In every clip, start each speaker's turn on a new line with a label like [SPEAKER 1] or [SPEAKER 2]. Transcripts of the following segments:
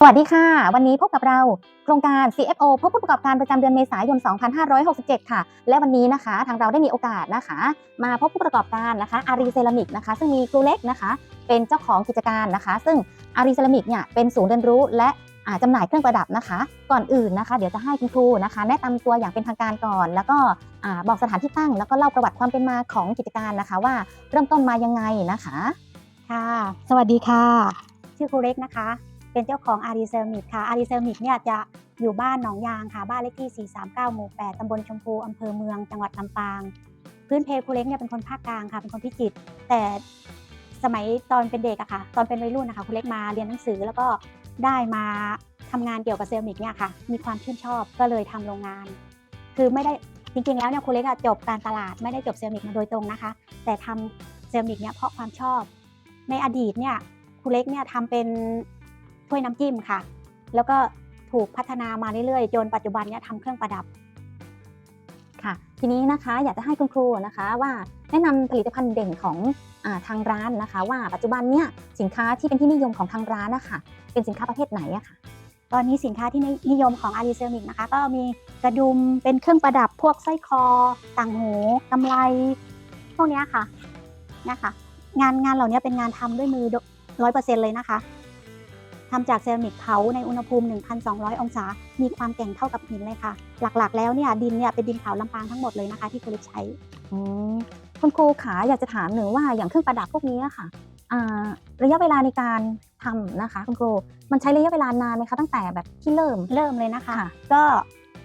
[SPEAKER 1] สวัสดีค่ะ วันนี้พบกับเราโครงการ CFO พบผู้ประกอบการประจำเดือนเมษายน 2567 ค่ะ และวันนี้นะคะ ทางเราได้มีโอกาสนะคะ มาพบผู้ประกอบการนะคะอารีเซรามิกนะคะ ซึ่งมีครูเล็กนะคะ เป็นเจ้าของกิจการนะคะ ซึ่งอารีเซรามิกเนี่ยเป็นศูนย์เรียนรู้และอ่าจำหน่ายเครื่องประดับนะคะ ก่อนอื่นนะคะ เดี๋ยวจะให้คุณครูนะคะ แนะนำตัวอย่างเป็นทางการก่อน แล้วก็อ่าบอกสถานที่ตั้ง แล้วก็เล่าประวัติความเป็นมาของกิจการนะคะ ว่าเริ่มต้นมายังไงนะคะ
[SPEAKER 2] ค่ะ สวัสดีค่ะ ชื่อครูเล็กนะคะ เป็นเจ้าของอารีเซอร์มิกค่ะอารีเซอร์มิกเนี่ยจะอยู่บ้านหนองยางค่ะ บ้านเลขที่ 439 หมู่ 8 ตำบลชมพูอำเภอเมือง จังหวัดลำปาง พื้นเพครูเล็กเนี่ยเป็นคนภาคกลางค่ะ เป็นคนพิจิตร แต่สมัยตอนเป็นเด็กอะค่ะ ตอนเป็นวัยรุ่นนะคะครูเล็กมาเรียนหนังสือแล้วก็ได้มาทำงานเกี่ยวกับเซรามิกเนี่ยค่ะ มีความชื่นชอบก็เลยทำโรงงาน คือไม่ได้จริงๆแล้วเนี่ยครูเล็กจบการตลาดไม่ได้จบเซรามิกมาโดยตรงนะคะ แต่ทำเซรามิกเนี่ยเพราะความชอบ ในอดีตเนี่ยครูเล็กเนี่ยทำเป็น ถ้วยน้ำจิ้มค่ะ แล้วก็ถูกพัฒนามาเรื่อยๆ จนปัจจุบันเนี่ยทำเครื่องประดับ
[SPEAKER 1] ค่ะ ทีนี้นะคะอยากจะให้คุณครูนะคะว่าแนะนำผลิตภัณฑ์เด่นของอทางร้านนะคะ ว่าปัจจุบันเนี่ยสินค้าที่เป็นที่นิยมของทางร้านนะคะเป็นสินค้าประเภทไหนอะค่ะ
[SPEAKER 2] ตอนนี้สินค้าที่นิยมของอารีเซรามิกนะคะ ก็มีกระดุมเป็นเครื่องประดับพวกสร้อยคอ ต่างหูกำไรพวกนี้ค่ะนี่ยค่ะงานงานเหล่านี้เป็นงานทำด้วยมือร้อยเปอร์เซ็นต์เลยนะคะ ทำจากเซรามิกเผาในอุณหภูมิ 1,200 องศา มีความแข็งเท่ากับหินเลยค่ะ หลักๆ แล้วเนี่ยดินเนี่ยเป็นดินเผาลำปางทั้งหมดเลยนะคะที่คุณเล็กใช้
[SPEAKER 1] อืมคุณครูขาอยากจะถามหนึ่งว่าอย่างเครื่องประดับพวกนี้อะค่ะอ่าระยะเวลาในการทำนะคะคุณครูมันใช้ระยะเวลานานไหมคะตั้งแต่แบบที่เริ่ม
[SPEAKER 2] เริ่มเลยนะคะ
[SPEAKER 1] ค่ะ
[SPEAKER 2] ก็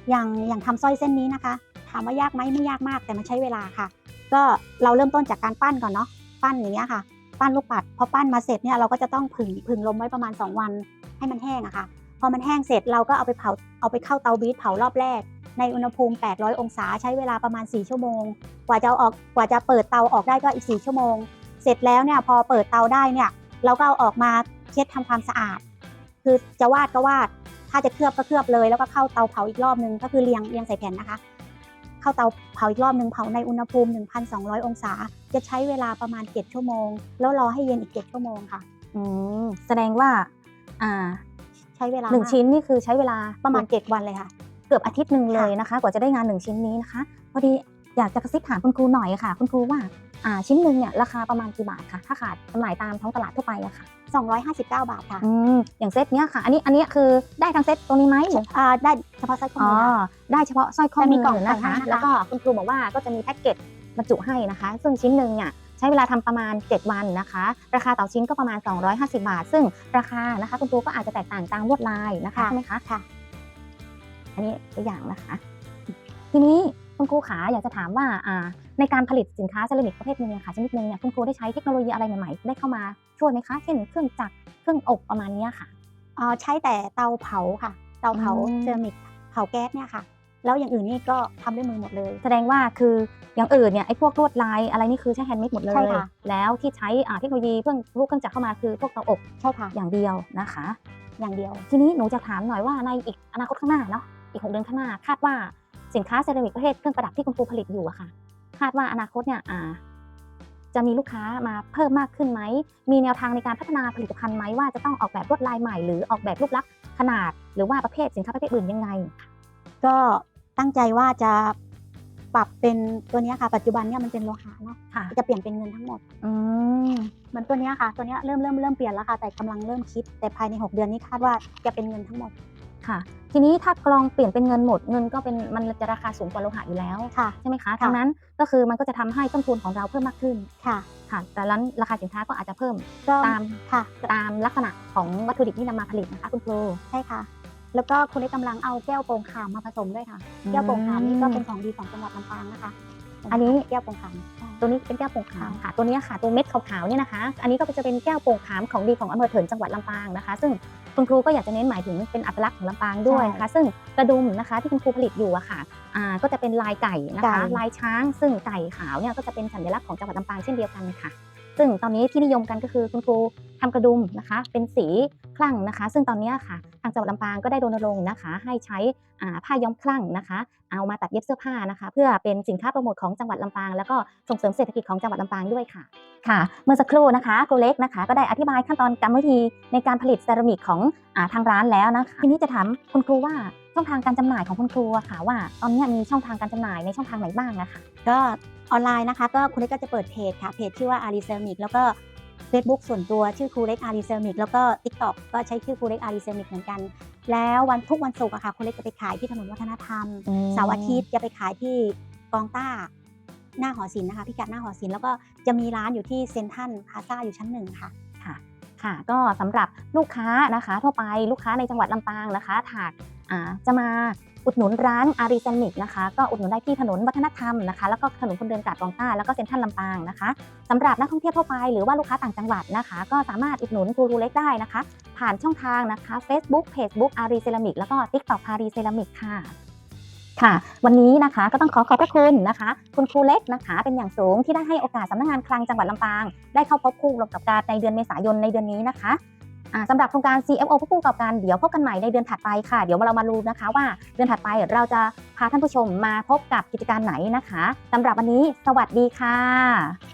[SPEAKER 2] อย่างอย่างทำสร้อยเส้นนี้นะคะ ถามว่ายากไหมไม่ยากมากแต่มันใช้เวลาค่ะ ก็เราเริ่มต้นจากการปั้นก่อนเนาะปั้นอย่างเงี้ยค่ะ ปั้นลูกปัดพอปั้นมาเสร็จเนี่ยเราก็จะต้องผึ่งผึ่งลมไว้ประมาณ 2 วันให้มันแห้งอะค่ะ พอมันแห้งเสร็จเราก็เอาไปเผาเอาไปเข้าเตาบีทเผารอบแรก ในอุณหภูมิ 800 องศาใช้เวลาประมาณ 4 ชั่วโมง กว่าจะเอาออกกว่าจะเปิดเตาออกได้ก็อีก 4 ชั่วโมง เสร็จแล้วเนี่ยพอเปิดเตาได้เนี่ยเราก็เอาออกมาเช็ดทำความสะอาด คือจะวาดก็วาด ถ้าจะเคลือบก็เคลือบเลย แล้วก็เข้าเตาเผาอีกรอบนึงก็คือเรียงเรียงใส่แผ่นนะคะ เข้าเตาเผาอีกรอบนึงเผาในอุณหภูมิ 1,200 องศา จะใช้เวลาประมาณ 7 ชั่วโมง แล้วรอให้เย็นอีก 7 ชั่วโมงค่ะ
[SPEAKER 1] อืมแสดงว่า อ่า
[SPEAKER 2] ใช้เวลา
[SPEAKER 1] หนึ่ง
[SPEAKER 2] มาก
[SPEAKER 1] ชิ้นนี่คือใช้เวลา
[SPEAKER 2] ประมาณ7วันเลยค่ะ
[SPEAKER 1] เกือบอาทิตย์หนึ่งเลยนะคะ กว่าจะได้งานหนึ่งชิ้นนี้นะคะ พอดีอยากจะกระซิบถามคุณครูหน่อยค่ะ คุณครูว่าอ่าชิ้นหนึ่งเนี่ยราคาประมาณกี่บาทคะถ้าขาดจำหน่ายตามท้องตลาดทั่วไปอะค่ะ
[SPEAKER 2] 259 บาทค่ะ
[SPEAKER 1] อืมอย่างเซตเนี้ยค่ะ อันนี้อันนี้คือได้ทั้งเซตตรงนี้ไหมหรือ
[SPEAKER 2] อ่าได้เฉพาะไส้ข้อ
[SPEAKER 1] อ๋อ
[SPEAKER 2] มือค่ะ
[SPEAKER 1] ได้เฉพาะสร้อยข้อ
[SPEAKER 2] แต่มี
[SPEAKER 1] มื
[SPEAKER 2] กล่อง
[SPEAKER 1] อนะคะ
[SPEAKER 2] ให้นะคะ
[SPEAKER 1] แล้วก็คุณครูบอกว่าก็จะมีแพ็กเกจ บรรจุให้นะคะ ซึ่งชิ้นหนึ่งเนี่ยใช้เวลาทำประมาณ 7 วันนะคะ ราคาต่อชิ้นก็ประมาณ 250 บาท ซึ่งราคานะคะคุณครูก็อาจจะแตกต่างตามลวดลายนะคะ
[SPEAKER 2] ค่ะ
[SPEAKER 1] ใช่ไหมคะ
[SPEAKER 2] ค่ะ
[SPEAKER 1] อันนี้ตัวอย่างนะคะ ทีนี้คุณครูขาอยากจะถามว่าอ่าในการผลิตสินค้าเซรามิกประเภทหนึงเนี่ยค่ะชนิดหนึงเนี่ยคุณครูได้ใช้เทคโนโลยีอะไรใหม่ๆ ได้เข้ามาช่วยไหมคะ เช่นเครื่องจักรเครื่องอบประมาณเนี้ยค่ะ
[SPEAKER 2] อ๋อใช้แต่เตาเผาค่ะ เตาเผา
[SPEAKER 1] อืม
[SPEAKER 2] เซรามิกเผาแก๊สเนี่ยค่ะ แล้วอย่างอื่นนี่ก็ทำด้วยมือหมดเลย
[SPEAKER 1] แสดงว่าคืออย่างอื่นเนี่ยไอ้พวกลวดลายอะไรนี่คือใช้แฮนด์เมดหมดเลย
[SPEAKER 2] ใช่ค่ะ
[SPEAKER 1] แล้วที่ใช้อ่าเทคโนโลยีเพื่องพวกเครื่องจักรเข้ามาคือพวกเตาอบ
[SPEAKER 2] ใช่ค่ะ
[SPEAKER 1] อย่างเดียวนะคะ
[SPEAKER 2] อย่างเดียว
[SPEAKER 1] ทีนี้หนูจะถามหน่อยว่าในอีกอนาคตข้างหน้าเนาะอีกหกเดือนข้างหน้า คาดว่าสินค้าเซรามิกประเภทเครื่องประดับที่คุณครูผลิตอยู่อะค่ะ คาดว่าอนาคตเนี่ยอ่า จะมีลูกค้ามาเพิ่มมากขึ้นไหม มีแนวทางในการพัฒนาผลิตภัณฑ์ไหมว่าจะต้องออกแบบลวดลายใหม่หรือออกแบบรูปลักษณ์ขนาด หรือว่าประเภทสินค้าประเภทอื่นยังไง
[SPEAKER 2] ก็ ตั้งใจว่าจะปรับเป็นตัวเนี้ยค่ะ ปัจจุบันเนี่ยมันเป็นโลหะเนาะ
[SPEAKER 1] ค่ะ
[SPEAKER 2] จะเปลี่ยนเป็นเงินทั้งหมด
[SPEAKER 1] อืม
[SPEAKER 2] เหมือนตัวเนี้ยค่ะ ตัวเนี้ยเริ่มเริ่มเริ่มเปลี่ยนแล้วค่ะ แต่กำลังเริ่มคิด แต่ภายใน 6 เดือนนี้คาดว่าจะเป็นเงินทั้งหมด
[SPEAKER 1] ค่ะ ทีนี้ถ้ากลองเปลี่ยนเป็นเงินหมดเงินก็เป็นมันจะราคาสูงกว่าโลหะอยู่แล้ว
[SPEAKER 2] ค่ะ
[SPEAKER 1] ใช่ไหมคะ
[SPEAKER 2] ค่ะ
[SPEAKER 1] ดังนั้นก็คือมันก็จะทำให้ต้นทุนของเราเพิ่มมากขึ้น
[SPEAKER 2] ค่ะ
[SPEAKER 1] ค่ะ แต่นั้นราคาสินค้าก็อาจจะเพิ่ม
[SPEAKER 2] ก็
[SPEAKER 1] ตาม
[SPEAKER 2] ค่ะ
[SPEAKER 1] ตามลักษณะของวัตถุดิบที่นำมาผลิตนะคะคุณครู
[SPEAKER 2] ใช่ค่ะ แล้วก็คุณได้กำลังเอาแก้วโปร่งขามมาผสมด้วยค่ะ แก้วโปร่งขามนี่ก็เป็นของดีของจังหวัดลำปางนะคะ
[SPEAKER 1] อันนี้
[SPEAKER 2] แก้วโปร่งขามใช่
[SPEAKER 1] ตัวนี้เป็นแก้วโป่งขามค่ะ ตัวเนี้ยค่ะ ตัวเม็ดขาวๆเนี่ยนะคะ อันนี้ก็จะเป็นแก้วโป่งขามของดีของอำเภอเถินจังหวัดลำปางนะคะ ซึ่งคุณครูก็อยากจะเน้นหมายถึงเป็นอัตลักษณ์ของลำปางด้วยนะคะ ซึ่งกระดุมนะคะที่คุณครูผลิตอยู่อะค่ะอ่าก็จะเป็นลายไก่นะคะ ลายช้าง ซึ่งไก่ขาวเนี่ยก็จะเป็นสัญลักษณ์ของจังหวัดลำปางเช่นเดียวกันค่ะ ซึ่งตอนนี้ที่นิยมกันก็คือคุณครูทำกระดุมนะคะ เป็นสี คลั่งนะคะ ซึ่งตอนนี้ค่ะทางจังหวัดลำปางก็ได้รณรงค์นะคะ ให้ใช้ผ้าย้อมคลั่งนะคะ เอามาตัดเย็บเสื้อผ้านะคะ เพื่อเป็นสินค้าโปรโมทของจังหวัดลำปางแล้วก็ส่งเสริมเศรษฐกิจของจังหวัดลำปางด้วยค่ะค่ะ เมื่อสักครู่นะคะครูเล็กนะคะ ก็ได้อธิบายขั้นตอนกรรมวิธีในการผลิตเซรามิกของอทางร้านแล้วนะคะทีนี้จะถามคุณครูว่าช่องทางการจำหน่ายของคุณครูค่ะ ว่าตอนนี้มีช่องทางการจำหน่ายในช่องทางไหนบ้างนะคะ
[SPEAKER 2] ก็ออนไลน์นะคะ ก็ครูเล็กก็จะเปิดเพจค่ะเพจชื่อว่าอารีเซรามิกแล้วก็ Facebook ส่วนตัวชื่อครูเล็กอารีเซมิกแล้วก็ TikTok ก็ใช้ชื่อครูเล็กอารีเซมิกเหมือนกัน แล้ววันทุกวันศุกร์อะค่ะครูเล็กจะไปขายที่ถนนวัฒนธรรมเสาร์อาทิตย์จะไปขายที่กองต้าหน้าหอศิลป์นะคะพิกัดหน้าหอศิลป์แล้วก็จะมีร้านอยู่ที่เซนทรัลพลาซ่าอยู่ชั้นหนึ่งค่ะ
[SPEAKER 1] ค่ะ ค่ะก็สำหรับลูกค้านะคะ ทั่วไปลูกค้าในจังหวัดลำปางนะคะถากอ่าจะมา อุดหนุนร้านอารีเซมิกนะคะก็อุดหนุนได้ที่ถนนวัฒนธรรมนะคะแล้วก็ถนนคนเดินกาดกองต้าแล้วก็เซ็นทรัลลำปางนะคะสำหรับนักท่องเที่ยวทั่วไปหรือว่าลูกค้าต่างจังหวัดนะคะ ก็สามารถอุดหนุนครูรูเล็กได้นะคะ ผ่านช่องทางนะคะ Facebook Facebook อารีเซรามิกแล้วก็ TikTok อารีเซรามิกค่ะค่ะวันนี้นะคะก็ต้องขอขอบพระคุณนะคะ คุณครูเล็กนะคะ เป็นอย่างสูงที่ได้ให้โอกาสสำนักงานคลังจังหวัดลำปาง ได้เข้าพบผู้ประกอบการในเดือนเมษายนในเดือนนี้นะคะ สำหรับโครงการ CFO ผู้ประกอบการเดี๋ยวพบกันใหม่ในเดือนถัดไปค่ะ เดี๋ยวเรามารู้นะคะว่าเดือนถัดไปเราจะพาท่านผู้ชมมาพบกับกิจการไหนนะคะสำหรับวันนี้ สวัสดีค่ะ